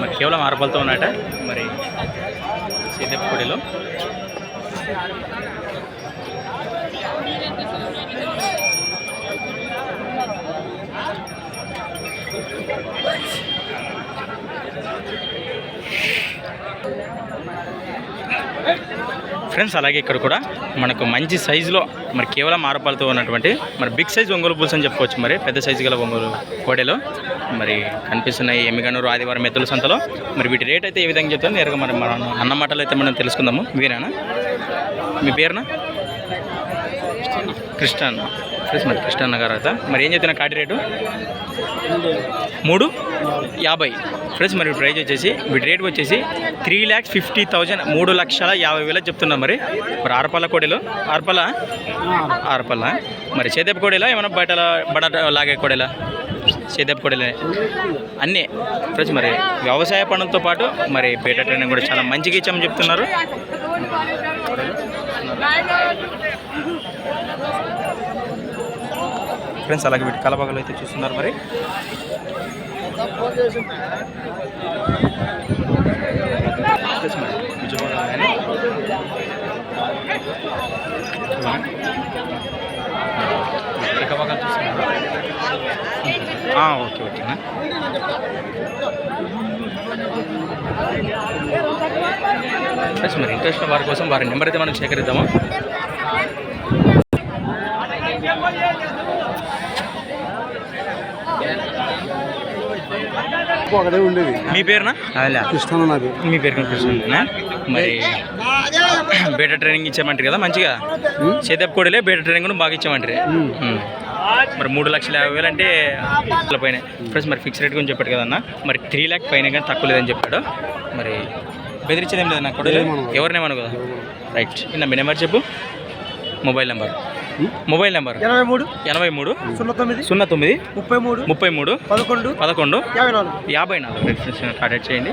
మరి కేవలం ఆరు ఉన్నట మరి సీతప్పకొడిలో ఫ్రెండ్స్ అలాగే ఇక్కడ కూడా మనకు మంచి సైజులో మరి కేవలం ఆరపాలతో ఉన్నటువంటి మరి బిగ్ సైజ్ ఒంగోలు పులుసు అని చెప్పుకోవచ్చు మరి పెద్ద సైజు గల ఒంగోలు కోడెలో. మరి కనిపిస్తున్నాయి ఎమ్మిగనూరు ఆదివారం మెత్తుల సంతలో. మరి వీటి రేట్ అయితే ఏ విధంగా చెప్తాను నేరుగా మరి మనం అన్న మాటలు అయితే మనం తెలుసుకుందాము. వీరేనా? మీ పేరునా? కృష్ణ ఫ్రెండ్స్ మరి కృష్ణ గారు అయితే. మరి ఏం చెప్తున్నా కాటి రేటు? మూడు? యాభై. ఫ్రెండ్స్ మరి ప్రైజ్ వచ్చేసి వీటి రేట్ వచ్చేసి త్రీ ల్యాక్స్ ఫిఫ్టీ థౌజండ్ మూడు లక్షల యాభై వేల చెప్తున్నా మరి. మరి ఆరపల్ల కోడెలు? ఆరపల్ల? ఆరపల్ల. మరి చేతేపు కోడెలా? ఏమైనా బయట బడ లాగే కోడెలా? చేదెప్ప కోడెలే అన్నీ. ఫ్రెండ్స్ మరి వ్యవసాయ పనులతో పాటు మరి పేట ట్రైనింగ్ కూడా చాలా మంచిగా ఇచ్చామని చెప్తున్నారు. ఫ్రెండ్స్ అలాగే వీటి కలబాగలు అయితే చూస్తున్నారు మరి. మరి విజయవాడ కానీ వీటి కలబగలు చూస్తున్నారు ఆ, ఓకే ఓకేనా ఫ్రెండ్స్ మరి ఇంట్రెస్ట్ వారి కోసం వారి నెంబర్ అయితే మనం సేకరిద్దాము? ఒకటే ఉండేది. మీ పేరునా? కృష్ణ నాది మీ పేరు కనిపిస్తుందేనా మరి బేట ట్రైనింగ్ ఇచ్చామంటారు కదా మంచిగా? చేతప్ కోడిలే బేట ట్రైనింగ్ కూడా బాగా ఇచ్చామంటారు. ఉమ్. మరి మూడు లక్షల యాభై వేలు అంటే పైన. ఫ్రెండ్స్ మరి ఫిక్స్ రేట్ గురించి చెప్పాడు కదన్న మరి త్రీ ల్యాక్ పైన కానీ తక్కువ లేదని చెప్పాడు. మరి బెదిరించేది ఏం లేదన్న కొడలు ఎవరినేమను కదా? రైట్ ఇన్న మీ నెంబర్ చెప్పు. మొబైల్ నెంబర్ మొబైల్ నెంబర్ ఎనభై మూడు. ఎనభై మూడు. సున్నా తొమ్మిది. సున్నా తొమ్మిది. ముప్పై మూడు. ముప్పై మూడు. పదకొండు. పదకొండు. యాభై నాలుగు. యాభై నాలుగు. కాంటాక్ట్ చేయండి.